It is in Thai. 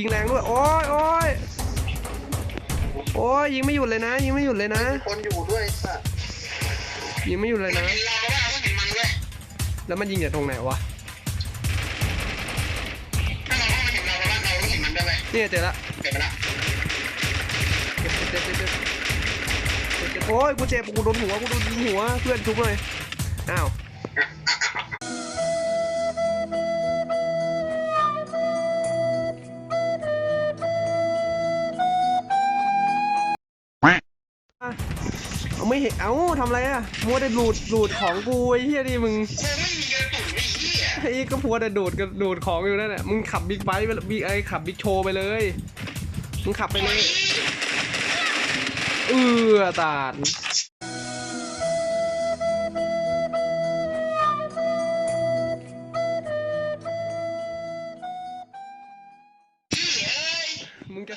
ยิงแรงด้วย โอ้ยโอ้ยโอ้ยยิงไม่หยุดเลยนะ ยิงไม่หยุดเลยนะ คนอยู่ด้วยสัตว์ยิงไม่หยุดเลยนะ เห็นเราก็ว่าเห็นมันด้วยแล้วมันยิงจากตรงไหนวะ ถ้าเราว่ามันเห็นเราแล้วเราไม่เห็นมันด้วยเว้ยเนี่ยเจอละเก็บไปละเจ็บเจ็บเจ็บเจ็บเจ็บเจ็บโอ้ยกูเจ็บกูโดนหัวกูโดนยิงหัวเพื่อนชุบเลยอ้าว เอาไม่เห็นเอ้าทำอะไรอะมัวแต่ดูดดูดของกูไอ้เหี้ยนี่มึงกูไม่มีกระสุนไอ้เหี้ยไอ้ก็พัวแต่ดูดกับดูดของอยู่นั่นแหละมึงขับบิ๊กไบค์ไปบิ๊กไอ้ขับบิ๊กโชว์ไปเลยมึงขับไปเลยเออตาดเฮ้ยมึงจะ